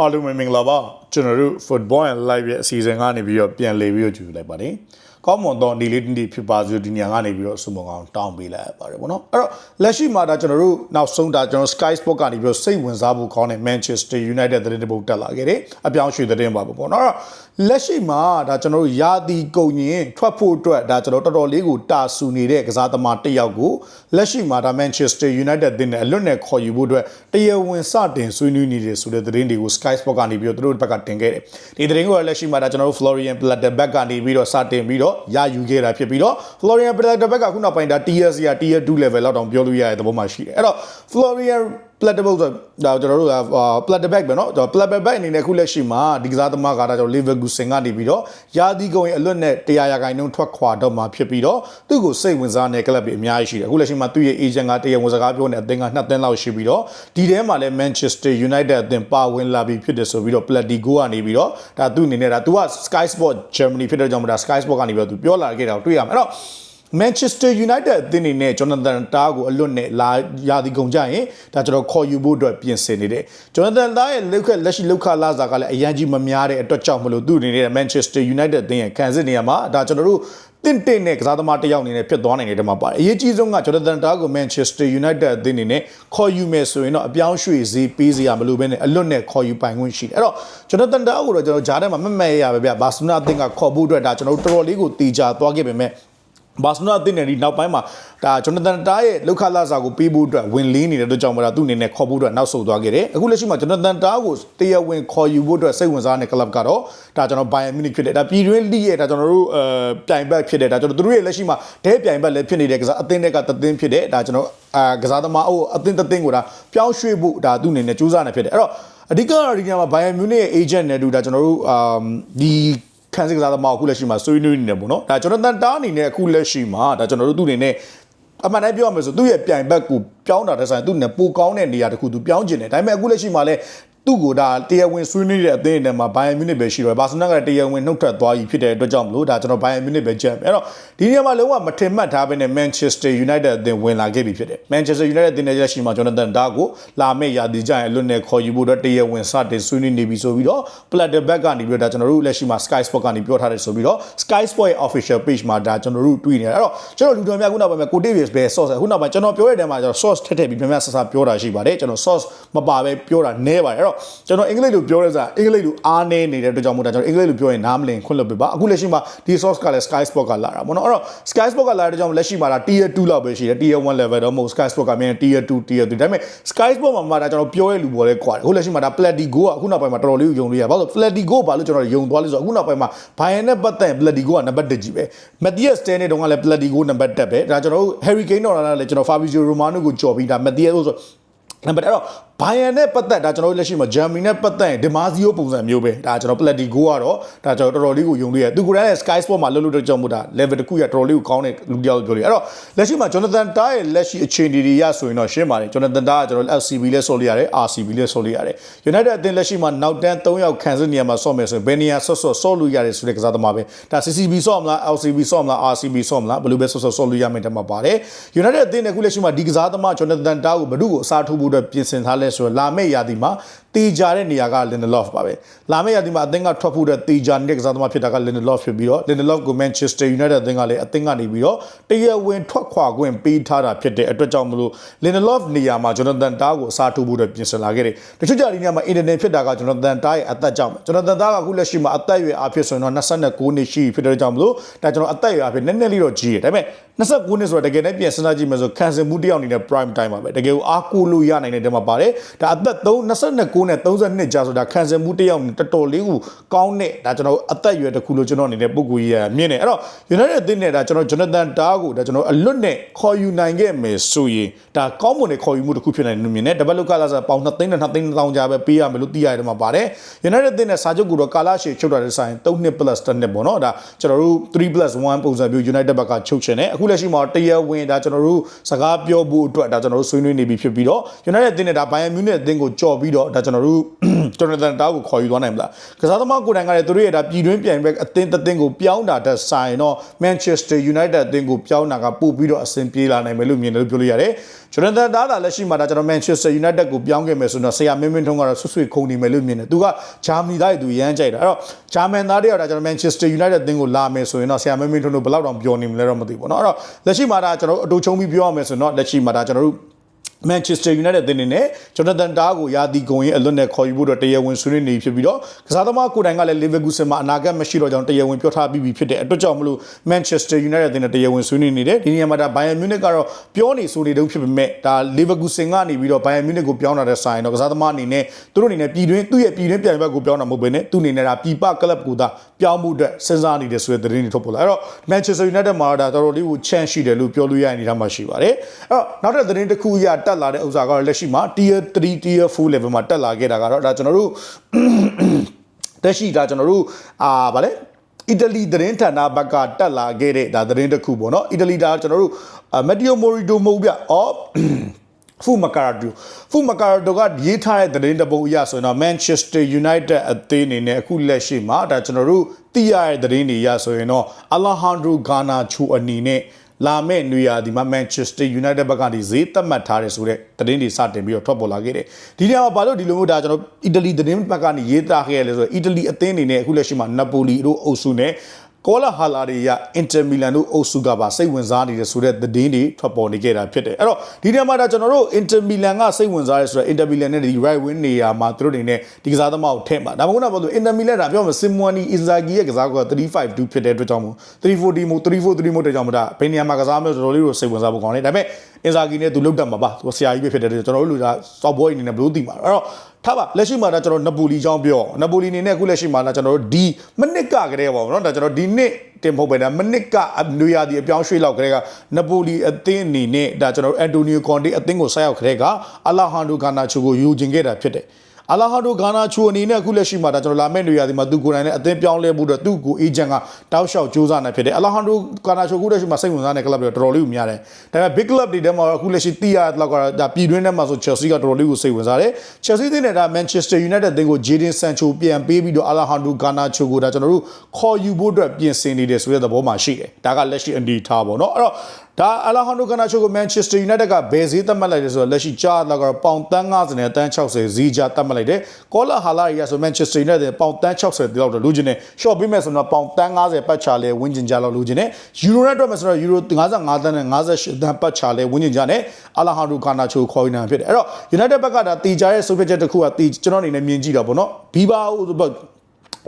အားလုံးပဲမင်္ဂလာပါကျွန်တော်တို့ football and live ရဲ့အစီအစဉ်ကနေပြီးတော့ပြန်လည်ပြီးတော့ကြည့်လိုက်ပါတယ်ကောင်းမွန်သောနေ့လေးတစ်နေ့ဖြစ်ပါစို့ဒီညကနေပြီးတော့ဆုမွန်ကောင်းတောင်းပေးလိုက်ရပါတယ်ဗောနော်အဲ့တော့လက်ရှိမှာဒါကျွန်တော်တို့နောက်ဆုံးဒါကျွန်တော် Sky Sport ကနေပြီးတော့စိတ်ဝင်စားဖို့ကောင်းတဲ့ Manchester United သတင်းတစ်ပုဒ်တက်လာခဲ့တယ်အပြောင်းရွှေ့သတင်းပါပေါ့နော်အဲ့တော့လက်ရှိမှာဒါကျွန်တော်တို့ယာတီကုန်ရင်ထွက်ဖို့အတွက်ဒါကျွန်တော်တော်တော်လေးကိုတာဆူနေတဲ့ကစားသမားတစ်ယောက်ကိုလက်ရှိမှာဒါ Manchester United တင်တဲ့အလွတ်နဲ့ခေါ်ယူဖို့အတွက်တရားဝင်စတင်ဆွေးနွေးနေတယ်ဆိုတဲ့သတင်းတွေကို Sky Sport ကနေပြီးတော့သူတို့ဘက်ကတင်ခဲ့တယ်ဒီသတင်းကိုလက်ရှိမှာဒါကျွန်တော်တို့ Florian Plettenberg ကနေပြီးတော့စတင်ပြီးတော့ရယူခဲ့တာဖြစ်ပြီးတော့ Florian Plettenberg ကခုနောက်ပိုင်းဒါ Tier စီက Tier 2 level လောက်တောင်ပြောလို့ရတဲ့သဘောမှရှိတယ်အဲ့တော့ Florian Plettenberg ဆိုဒါကျွန်တော်တို့က Plettenberg ပဲเนาะကျွန်တော် Plettenberg အနေနဲ့ခုလက်ရှိမှာဒီကစားသမားကဒါကျွန်တော် Leverkusen ကနေပြီးတော့ယာဒီကုံရဲ့အလွတ်နဲ့တရားရာဂိုင်နှုန်းထွက်ခွာတော့မှာဖြစ်ပြီးတော့သူ့ကိုစိတ်ဝင်စားတဲ့ကလပ်တွေအများကြီးရှိတယ်အခုလက်ရှိမှာသူ့ရဲ့ agent ကတရားဝင်စကားပြောနေတဲ့အသင်းကနှစ်သင်းလောက်ရှိပြီးတော့ဒီထဲမှာလည်း Manchester United အသင်းပါဝင်လာပြီးဖြစ်တယ်ဆိုပြီးတော့ Platigo ကနေပြီးတော့ဒါသူ့အနေနဲ့ဒါသူက Sky Sport Germany ဖြစ်တဲ့ကြောင့်မဒါ Sky Sport ကနေပြီးတော့သူပြောလာခဲ့တာကိုတွေ့ရမှာအဲ့တော့ Manchester United အသင်းအနေနဲ့ Jonathan Tah ကိုအလွတ်နဲ့လာရာသီကုန်ကြရင်ဒါကျွန်တော်ခေါ်ယူဖို့အတွက်ပြင်ဆင်နေတယ် Jonathan Tah ရဲ့လောက်ခက်လက်ရှိလောက်ခလာစာကလည်းအရန်ကြီးမများတဲ့အတွက်ကြောင့်မလို့သူ့အနေနဲ့ Manchester United အသင်းရဲ့ခံစစ်နေရာမှာဒါကျွန်တော်တို့တင့်တင့်နဲ့ကစားသမားတစ်ယောက်အနေနဲ့ဖြစ်သွားနိုင်တယ်တမှာပါတယ်အရေးကြီးဆုံးက Jonathan Tah ကို Manchester United အသင်းအနေနဲ့ခေါ်ယူမယ်ဆိုရင်တော့အပြောင်းရွှေ့ဈေးပေးစရာမလိုဘဲနဲ့အလွတ်နဲ့ခေါ်ယူပိုင်ခွင့်ရှိတယ်အဲ့တော့ Jonathan Tah ကိုတော့ကျွန်တော်ဂျားထဲမှာမမက်ရရပဲဗျဘာစီလိုနာအသင်းကခေါ်ဖို့အတွက်ဒါကျွန်တော်တို့တော်တော်လေးကိုတီချာသွားခဲ့ပေမဲ့ ဘာစနိုအသင်းနဲ့ဒီနောက်ပိုင်းမှာဒါဂျွန်နသန်တားရဲ့လောက်ခလာစာကိုပေးဖို့အတွက်ဝင်လင်းနေတဲ့အတွက်ကြောင့်မလားသူ့အနေနဲ့ခေါ်ဖို့အတွက်နောက်ဆုတ်သွားခဲ့တယ်အခုလက်ရှိမှာဂျွန်နသန်တားကိုတရားဝင်ခေါ်ယူဖို့အတွက်စိတ်ဝင်စားတဲ့ကလပ်ကတော့ဒါကျွန်တော်ဘိုင်ယန်မြူနစ်ဖြစ်တယ်ဒါပြည်တွင်းလိရဲ့ဒါကျွန်တော်တို့အဲပြိုင်ဘက်ဖြစ်တယ်ဒါကျွန်တော်တို့ရဲ့လက်ရှိမှာဒဲပြိုင်ဘက်လည်းဖြစ်နေတဲ့ကစားအသင်းတွေကတသင်းဖြစ်တယ်ဒါကျွန်တော်အာကစားသမားအိုအသင်းတသင်းကိုဒါပြောင်းရွှေ့ဖို့ဒါသူ့အနေနဲ့စူးစမ်းနေဖြစ်တယ်အဲ့တော့အဓိကတော့ဒီညမှာဘိုင်ယန်မြူနစ်ရဲ့ agent နဲ့တူဒါကျွန်တော်တို့အာဒီ ခန်းစစ်ကစားသမားအခုလက်ရှိမှာဆွေးနွေးနေတယ်ပေါ့နော်ဒါကျွန်တော်တန်တားအနေနဲ့အခုလက်ရှိမှာဒါကျွန်တော်တို့သူ့အနေနဲ့အမှန်တမ်းပြောရမယ်ဆိုသူ့ရဲ့ပြိုင်ဘက်ကိုပြောင်းတာတဲ့ဆိုင်သူ့နဲ့ပိုကောင်းတဲ့နေရာတစ်ခုသူပြောင်းကျင်တယ်ဒါပေမဲ့အခုလက်ရှိမှာလဲ သူ့ကိုဒါတရားဝင်ဆွေးနွေးတဲ့အသင်းတွေမှာဘိုင်ယန်မြူနစ်ပဲရှိတော့ဘာစနာကတရားဝင်နှုတ်ထွက်သွားပြီဖြစ်တဲ့အတွက်ကြောင့်မလို့ဒါကျွန်တော်ဘိုင်ယန်မြူနစ်ပဲကြက်အဲ့တော့ဒီနေရာမှာလုံးဝမထင်မှတ်ထားဘဲနဲ့ Manchester United အသင်းဝင်လာခဲ့ပြီဖြစ်တယ် Manchester United အသင်းရဲ့ရှိမှာ Jonathan Tah ကိုလာမယ့်ရာသီကျရင်အလွတ်နဲ့ခေါ်ယူဖို့အတွက်တရားဝင်စတင်ဆွေးနွေးနေပြီဆိုပြီးတော့ Platterback ကနေပြီးတော့ဒါကျွန်တော်တို့လက်ရှိမှာ Sky Sport ကနေပြောထားတယ်ဆိုပြီးတော့ Sky Sport ရဲ့ official page မှာဒါကျွန်တော်တို့တွေ့နေတယ်အဲ့တော့ကျွန်တော်လူတော်များခုနောက်ပိုင်းမှာကိုတေးဗစ်ပဲ source ခုနောက်ပိုင်းကျွန်တော်ပြောတဲ့တဲမှာကျွန်တော် source ထက်ထည့်ပြီးများများဆဆပြောတာရှိပါတယ်ကျွန်တော် source မပါပဲပြောတာနဲပါတယ်အဲ့တော့ကျွန်တော်အင်္ဂလိပ်လိုပြောရဲစားအင်္ဂလိပ်လိုအားနည်းနေတဲ့အတွက်ကြောင့်မို့ဒါကျွန်တော်အင်္ဂလိပ်လိုပြောရင်နားမလည်ခွင့်လွှတ်ပေးပါအခုလက်ရှိမှာဒီ source ကလည်း Sky Sport ကလာတာပေါ့နော်အဲ့တော့ Sky Sport ကလာတဲ့ကြောင့်လက်ရှိမှာဒါ tier 2လောက်ပဲရှိတယ် tier 1 level တော့မဟုတ် Sky Sport ကမြန် tier 2 tier 3ဒါပေမဲ့ Sky Sport မှာမှာဒါကျွန်တော်ပြောရဲလူပေါ်လဲကွာတယ်အခုလက်ရှိမှာဒါ Platigo ကအခုနောက်ပိုင်းမှာတော်တော်လေးယုံလို့ရဘာလို့ Platigo ဘာလို့ကျွန်တော်ယုံသွားလဲဆိုတော့အခုနောက်ပိုင်းမှာ Bayern နဲ့ပတ်သက် Platigo ကနံပါတ်1ကြီးပဲ Matthias Stern နဲ့တုန်းကလည်း Platigo နံပါတ်1ပဲဒါကျွန်တော်တို့ Harry Kane တော့လည်းကျွန်တော် Fabrizio Romano ကိုကြော်ပြီးဒါ Matthias ဆိုနံပါတ်အဲ့တော့ဘိုင်ယန်နဲ့ပတ်သက်ဒါကျွန်တော်တို့လက်ရှိမှာဂျာမနီနဲ့ပတ်သက်ရင်ဒီမာဇီယိုပုံစံမျိုးပဲဒါကျွန်တော်ပလက်တီဂိုကတော့ဒါကျွန်တော်တော်တော်လေးကိုယုံလို့ရသူကိုယ်တိုင်လည်း Sky Sport မှာလှုပ်လှုပ်တော့ကြောင့်မို့ဒါ level တစ်ခုရတော်တော်လေးကိုကောင်းတဲ့လူတယောက်ပြောလို့အဲ့တော့လက်ရှိမှာ Jonathan Tah ရဲ့လက်ရှိအခြေအနေတွေရဆိုရင်တော့ရှင်းပါတယ် Jonathan Tah ကကျွန်တော် LCB လဲဆော်လို့ရတယ် RCB လဲဆော်လို့ရတယ် United အသင်းလက်ရှိမှာနောက်တန်း3ယောက်ခံစစ်နေရာမှာဆော့မယ်ဆိုရင်ဘယ်နေရာဆော့ဆော့ဆော့လို့ရတယ်ဆိုတဲ့ကစားသမားပဲဒါ CCB ဆော့မလား LCB ဆော့မလား RCB ဆော့မလားဘယ်လိုပဲဆော့ဆော့ဆော့လို့ရမယ်တမှာပါတယ် United အသင်းနဲ့ခုလက်ရှိမှာဒီကစားသမား Jonathan Tah ကိုဘယ်သူ့ကိုအစားထိုးဖို့အတွက်ပြင်ဆင်ထားလဲဆိုတော့လာမယ့်ရာသီမှာ တီကြတဲ့နေရာက Lindelof ပါပဲလာမယ့်ရာသီမှာအသင်းကထွက်ဖို့တဲ့တီကြနေတဲ့ကစားသမားဖြစ်တာက Lindelof ဖြစ်ပြီးတော့ Lindelof ကို Manchester United အသင်းကလည်းအသင်းကနေပြီးတော့တရားဝင်ထွက်ခွာခွင့်ပေးထားတာဖြစ်တဲ့အတွက်ကြောင့်မလို့ Lindelof နေရာမှာ Jonathan Tah ကိုအစားထိုးဖို့အတွက်ပြင်ဆင်လာခဲ့တယ်တချို့ကြဒီနေရာမှာ Internet ဖြစ်တာက Jonathan Tah ရဲ့အသက်ကြောင့် Jonathan Tah ကအခုလက်ရှိမှာအသက်အရွယ်အဖြစ်ဆိုရင်တော့29နှစ်ရှိဖြစ်တဲ့ကြောင့်မလို့ဒါကျွန်တော်အသက်အရွယ်အဖြစ်နည်းနည်းလေးတော့ကြီးတယ်ဒါပေမဲ့29နှစ်ဆိုတော့တကယ်နဲ့ပြန်စဉ်းစားကြည့်မယ်ဆိုခံစားမှုတစ်ယောက်အနေနဲ့ prime time ပါပဲတကယ်ကိုအားကိုးလို့ရနိုင်တဲ့တဲမှာပါတယ်ဒါအသက်3 29နဲ့32ကြာဆိုတာခံစားမှုတစ်ယောက်တော်တော်လေးကိုကောင်းတဲ့ဒါကျွန်တော်အသက်အရွယ်တစ်ခုလို့ကျွန်တော်အနေနဲ့ပုံကူကြီးရမြင်တယ်အဲ့တော့ United အသင်းနဲ့ဒါကျွန်တော် Jonathan Tah ကိုဒါကျွန်တော်အလွတ်နဲ့ခေါ်ယူနိုင်ခဲ့မယ်ဆိုရင်ဒါကောင်းမွန်တဲ့ခေါ်ယူမှုတစ်ခုဖြစ်နိုင်တယ်လို့မြင်တယ်တပတ်လောက်ကလာစားပေါင်2သိန်းနဲ့2သိန်းတောင်ကြာပဲပေးရမယ်လို့သိရတယ်မှာပါတယ် United အသင်းနဲ့စာချုပ်ကိုတော့ကာလာရှေချုပ်တာတဲ့ဆိုင်3နှစ် plus 1နှစ်ပေါ့နော်ဒါကျွန်တော်တို့3 plus 1ပုံစံမျိုး United ဘက်ကချုပ်ချင်တယ်အခုလက်ရှိမှာတရားဝင်ဒါကျွန်တော်တို့စကားပြောဖို့အတွက်ဒါကျွန်တော်တို့ဆွေးနွေးနေပြီဖြစ်ပြီးတော့ United အသင်းနဲ့ဒါ Bayern Munich အသင်းကိုကြော်ပြီးတော့ဒါကျွန်တတော်တို့ ကျွန်တော်တန်တားကိုခေါ်ယူသွားနိုင်မလားကစားသမားကိုယ်တိုင်ကလည်းသူတို့ရဲ့ဒါပြည်တွင်းပြိုင်ပွဲအသင်းတစ်သင်းကိုပြောင်းတာတက်ဆိုင်တော့ Manchester United အသင်းကိုပြောင်းတာကပို့ပြီးတော့အဆင်ပြေလာနိုင်မယ်လို့မြင်တယ်လို့ပြောလို့ရတယ်ကျွန်တော်တန်တားကလက်ရှိမှာဒါကျွန်တော် Manchester United ကိုပြောင်းခဲ့မယ်ဆိုတော့ဆရာမင်းမင်းထုံးကတော့ဆွဆွခုန်နေမယ်လို့မြင်တယ်သူကဂျာမနီသားတွေသူရမ်းကြိုက်တာအဲ့တော့ဂျာမန်သားတွေကဒါကျွန်တော် Manchester United အသင်းကိုလာမယ်ဆိုရင်တော့ဆရာမင်းမင်းထုံးတို့ဘယ်လောက်တောင်ပြောနေမလဲတော့မသိဘူးเนาะအဲ့တော့လက်ရှိမှာဒါကျွန်တော်အတူချုံပြီးပြောရမယ်ဆိုတော့လက်ရှိမှာဒါကျွန်တော်တို့ Manchester United အသင်းအနေနဲ့ Jonathan Tah ကိုယာတီကုန်ရင်အလွတ်နဲ့ခေါ်ယူဖို့တော့တရားဝင်ဆွေးနွေးနေဖြစ်ပြီးတော့ကစားသမားကိုယ်တိုင်ကလည်း Leverkusen မှာအနာဂတ်မရှိတော့ကြောင်းတရားဝင်ပြောထားပြီးပြီဖြစ်တဲ့အတွက်ကြောင့်မလို့ Manchester United အသင်းနဲ့တရားဝင်ဆွေးနွေးနေတယ်ဒီနေရာမှာဒါ Bayern Munich ကတော့ပြောနေဆိုနေတုန်းဖြစ်ပေမဲ့ဒါ Leverkusen ကနေပြီးတော့ Bayern Munich ကိုပြောင်းလာတဲ့ဆိုင်တော့ကစားသမားအနေနဲ့သူတို့အနေနဲ့ပြည်တွင်းသူ့ရဲ့ပြည်တွင်းပြိုင်ဘက်ကိုပြောင်းတာမဟုတ်ဘဲနဲ့သူ့အနေနဲ့ဒါပြည်ပကလပ်ကိုသာပြောင်းမှုအတွက်စဉ်းစားနေတယ်ဆိုတဲ့သတင်းတွေထုတ်ပေါ်လာအဲ့တော့ Manchester United မှာဒါတော်တော်လေးကို chance ရှိတယ်လို့ပြောလို့ရတဲ့အနေထားမှာရှိပါတယ်အဲ့တော့နောက်ထပ်သတင်းတစ်ခုအရတက်လာတဲ့ဥစ္စာကတော့လက်ရှိမှာ tier 3 tier 4 level မှာတက်လာခဲ့တာကတော့ဒါကျွန်တော်တို့တက်ရှိဒါကျွန်တော်တို့အာဗာလဲအီတလီသတင်းဌာနဘက်ကတက်လာခဲ့တဲ့ဒါသတင်းတစ်ခုပေါ့နော်အီတလီဒါကျွန်တော်တို့မက်တီယိုမိုရီတိုမဟုတ်ဗျအော်ဖူမကာရာဒိုဖူမကာရာဒိုကရေးထားတဲ့သတင်းတစ်ပုဒ်အရဆိုရင်တော့ Manchester United အသင်းအနေနဲ့အခုလက်ရှိမှာဒါကျွန်တော်တို့သိရတဲ့သတင်းတွေအရဆိုရင်တော့ Alejandro Garnacho အနေနဲ့ လာမဲ့နွေရာဒီမှာ Manchester United ဘက်ကနေဈေးသက်မှတ်ထားတယ်ဆိုတဲ့သတင်းတွေစတင်ပြီးတော့ထွက်ပေါ်လာခဲ့တယ်။ဒီနေရာမှာဘာလို့ဒီလိုမျိုးဒါကျွန်တော်အီတလီသတင်းဘက်ကနေရေးသားခဲ့ရလဲဆိုတော့အီတလီအသင်းအနေနဲ့အခုလက်ရှိမှာနပိုလီတို့အုပ်စုနဲ့ ကောလာဟာလာတွေရအင်တာမီလန်တို့အုပ်စုကပါစိတ်ဝင်စားနေတယ်ဆိုတဲ့သတင်းတွေထွက်ပေါ်နေခဲ့တာဖြစ်တယ်အဲ့တော့ဒီနေရာမှာဒါကျွန်တော်တို့အင်တာမီလန်ကစိတ်ဝင်စားရဲဆိုတော့အင်တာမီလန်နဲ့ဒီ right wing နေရာမှာသူတို့တွေနဲ့ဒီကစားသမားကိုထည့်မှာဒါမှမဟုတ်တော့ဘာလို့အင်တာမီလန်ဒါပြောမှာစင်မွန်နီအီဇာဂီရဲ့ကစားကွာ352ဖြစ်တဲ့အတွက်ကြောင့်မို့340မို့343မို့တဲ့ကြောင့်မို့ဒါဘယ်နေရာမှာကစားမလို့တော်တော်လေးကိုစိတ်ဝင်စားဖို့ကောင်းတယ်ဒါပေမဲ့အင်ဇာဂီနဲ့သူလုတ်တတ်မှာပါသူဆရာကြီးပဲဖြစ်တဲ့အတွက်ကျွန်တော်တို့လူကစောက်ဘောအနေနဲ့ဘယ်လိုသိမှာအဲ့တော့ ထားပါလက်ရှိမှာတော့ကျွန်တော်နပိုလီကြောင်းပြောနပိုလီနေနဲ့အခုလက်ရှိမှာတော့ကျွန်တော်တို့ဒီမနစ်ကကလေးပေါ့နော်ဒါကျွန်တော်ဒီနှစ်တင်ဖို့ပဲဒါမနစ်ကနွေရာသီအပြောင်းရွှေ့လောက်ကလေးကနပိုလီအသင်းအနေနဲ့ဒါကျွန်တော်တို့အန်တိုနီယိုကွန်တီအသင်းကိုဆက်ရောက်ခတဲ့ကအလာဟန်ဒိုဂါနာချူကိုယူကျင်ခဲ့တာဖြစ်တယ်။ အလာဟာဒိုဂါနာချိုအနေနဲ့အခုလက်ရှိမှာဒါကျွန်တော်လာမယ့်နေရာဒီမှာသူကိုယ်တိုင်နဲ့အသင်းပြောင်းလဲဖို့အတွက်သူ့ကိုအေဂျင့်ကတောက်လျှောက်စူးစမ်းနေဖြစ်တယ်အလာဟာဒိုဂါနာချိုအခုလက်ရှိမှာစိတ်ဝင်စားတဲ့ကလပ်တွေတော်တော်လေးကိုများတယ်ဒါပေမဲ့ big club တွေထဲမှာအခုလက်ရှိတီးရတဲ့လောက်ကဒါပြည်တွင်းထဲမှာဆို Chelsea ကတော်တော်လေးကိုစိတ်ဝင်စားတယ် Chelsea တင်းနဲ့ဒါ Manchester United တင်းကို Jadon Sancho ပြန်ပေးပြီးတော့အလာဟာဒိုဂါနာချိုကိုဒါကျွန်တော်တို့ခေါ်ယူဖို့အတွက်ပြင်ဆင်နေတယ်ဆိုတဲ့သဘောမှာရှိတယ်ဒါကလက်ရှိအနေထားပေါ့နော်အဲ့တော့ ဒါအလာဟန်ဒိုကနာချိုကိုမန်ချက်စတာယူနိုက်တက်ကဘယ်ဈေးသတ်မှတ်လိုက်လဲဆိုတော့လက်ရှိဂျားလောက်ကတော့ပေါင်တန်း90နဲ့တန်း60ဈေးကြားသတ်မှတ်လိုက်တယ်။ကောလာဟာလာရီယာဆိုမန်ချက်စတာယူနိုက်တက်ပေါင်တန်း60ဒီလောက်တော့လိုချင်တယ်။ short ပေးမယ်ဆိုတော့ပေါင်တန်း90ပတ်ချလဲဝင်းကျင်ကြလောက်လိုချင်တယ်။ယူရိုနဲ့အတွက်မယ်ဆိုတော့ယူရို55တန်းနဲ့58တန်းပတ်ချလဲဝင်းကျင်ကြနဲ့အလာဟန်ဒိုကနာချိုခေါ်ယူနေတာဖြစ်တယ်။အဲ့တော့ United ဘက်ကဒါတီကြရဲ့ super jet တစ်ခုကတီကျွန်တော်အနေနဲ့မြင်ကြည့်တာပေါ့နော်။ဘီဘာဟို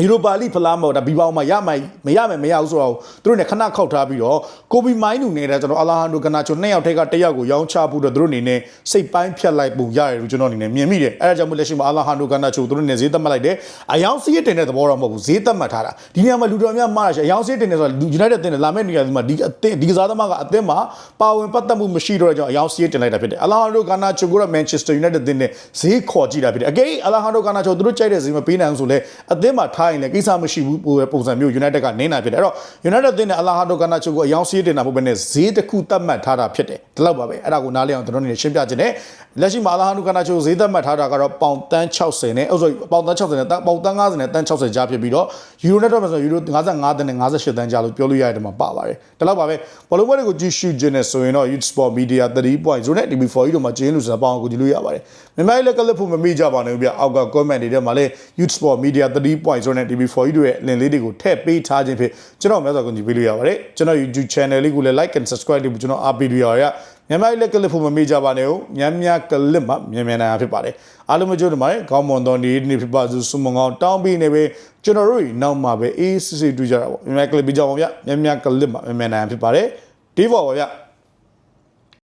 ယူရိုပါလိဖလားမော်ဒါဘီဘောင်မှာရမိုင်မရမယ်မရဘူးဆိုတော့သူတို့ ਨੇ ခဏခောက်ထားပြီးတော့ကိုဘီမိုင်းနူနေတာကျွန်တော်အလာဟန်ဒိုကနာချိုနှစ်ယောက်ထက်ကတစ်ယောက်ကိုရောင်းချဖို့တော့သူတို့အနေနဲ့စိတ်ပိုင်းဖြတ်လိုက်ပုံရတယ်လို့ကျွန်တော်အနေနဲ့မြင်မိတယ်အဲဒါကြောင့်မို့လက်ရှိမှာအလာဟန်ဒိုကနာချိုသူတို့ ਨੇ ဈေးသက်မှတ်လိုက်တယ်အယောင်စီးရတင်တဲ့သဘောတော့မဟုတ်ဘူးဈေးသက်မှတ်ထားတာဒီနေရာမှာလူတော်များမှားတာရှိအယောင်စီးတင်နေဆိုတော့ United တင်တယ်လာမယ့်နေရာဒီမှာဒီအသင်းဒီကစားသမားကအသင်းမှာပါဝင်ပတ်သက်မှုမရှိတော့တဲ့ကြောင့်အယောင်စီးတင်လိုက်တာဖြစ်တယ်အလာဟန်ဒိုကနာချိုကိုတော့ Manchester United တင်တဲ့ဈေးခေါ်ကြည့်တာဖြစ်တယ်အကယ်အလာဟန်ဒိုကနာချိုသူတို့ကြိုက်တဲ့ဈေးမပေးနိုင်ဘူးဆိုလဲအသင်းမှာထားရင်လည်းကိစ္စမရှိဘူးပုံစံမျိုး United ကနင်းတာဖြစ်တယ်အဲ့တော့ United တင်တဲ့အလာဟာဒိုကနာချိုကိုအယောင်စီးတင်တာပုံပဲနဲ့ဈေးတစ်ခုသတ်မှတ်ထားတာဖြစ်တယ်ဒီလောက်ပါပဲအဲ့ဒါကိုနားလည်အောင်ကျွန်တော်တို့နေရှင်းပြခြင်းနဲ့လက်ရှိမှာအလာဟာဒိုကနာချိုဈေးသတ်မှတ်ထားတာကတော့ပေါင်တန်း60နဲ့အဲ့ဆိုပေါင်တန်း60နဲ့ပေါင်တန်း90နဲ့တန်း60ကြားဖြစ်ပြီးတော့ Euro နဲ့တော့ဆို Euro 55တန်းနဲ့58တန်းကြားလို့ပြောလို့ရတယ်မှာပါပါတယ်ဒီလောက်ပါပဲဘောလုံးပွဲတွေကိုကြည့်ရှုခြင်းနဲ့ဆိုရင်တော့ Youth Sport Media 3.0နဲ့ TV4 တို့မှာကျင်းလို့ဆိုတာပေါအောင်ကိုကြည့်လို့ရပါတယ်မြန်မာလေးလက်ကလစ်ဖို့မမိကြပါနဲ့ဗျအောက်က comment တွေထဲမှာလည်း Youth Sport Media 3.0နဲ့ TV4 တို့ရဲ့ link လေးတွေကိုထည့်ပေးထားခြင်းဖြစ်ကျွန်တော်များစွာကူညီပေးလို့ရပါတယ်ကျွန်တော် YouTube channel လေးကိုလည်း like and subscribe လုပ်ပြီးကျွန်တော်အားပေးလို့ရရမြန်မာလက်ကလစ်ဖို့မမေ့ကြပါနဲ့ဦးမြန်မြန်ကလစ်မှာမြန်မြန်နိုင်ဖြစ်ပါတယ်အားလုံးမကြိုးတမိုင်းခေါင်းမွန်တော်နေနေဖြစ်ပါစုစုမငောင်းတောင်းပြီးနေပဲကျွန်တော်တို့နောက်မှာပဲအေးစစ်စစ်တွေ့ကြတာပေါ့မြန်မြန်ကလစ်ပြီးကြပါဗျမြန်မြန်ကလစ်မှာမြန်မြန်နိုင်ဖြစ်ပါတယ်ဒီပေါ်ပါဗျ